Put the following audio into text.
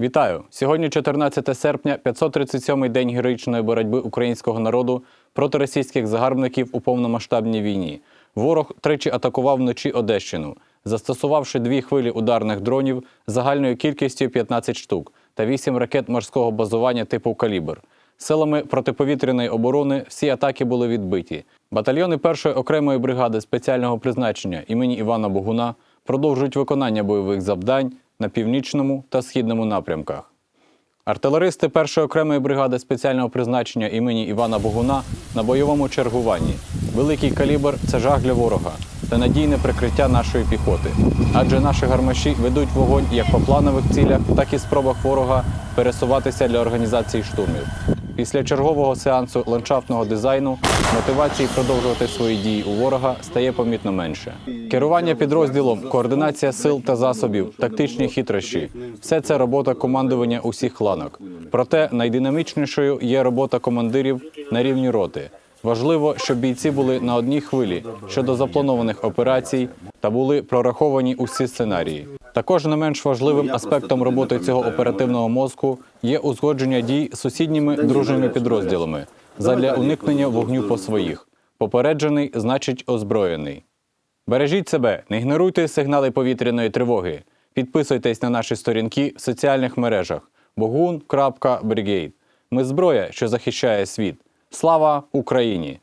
Вітаю! Сьогодні 14 серпня, 537-й день героїчної боротьби українського народу проти російських загарбників у повномасштабній війні. Ворог тричі атакував вночі Одещину, застосувавши дві хвилі ударних дронів загальною кількістю 15 штук та 8 ракет морського базування типу Калібр. Силами протиповітряної оборони всі атаки були відбиті. Батальйони першої окремої бригади спеціального призначення імені Івана Богуна продовжують виконання бойових завдань на північному та східному напрямках. Артилеристи першої окремої бригади спеціального призначення імені Івана Богуна на бойовому чергуванні. Великий калібр це жах для ворога та надійне прикриття нашої піхоти. Адже наші гармаші ведуть вогонь як по планових цілях, так і спробах ворога пересуватися для організації штурмів. Після чергового сеансу ландшафтного дизайну мотивації продовжувати свої дії у ворога стає помітно менше. Керування підрозділом, координація сил та засобів, тактичні хитрощі все це робота командування усіх ланок. Проте найдинамічнішою є робота командирів на рівні роти. Важливо, щоб бійці були на одній хвилі щодо запланованих операцій та були прораховані усі сценарії. Також не менш важливим аспектом роботи цього оперативного мозку є узгодження дій з сусідніми дружніми підрозділами задля уникнення вогню по своїх. Попереджений значить озброєний. Бережіть себе, не ігноруйте сигнали повітряної тривоги. Підписуйтесь на наші сторінки в соціальних мережах bogun.brigade. Ми зброя, що захищає світ. Слава Україні!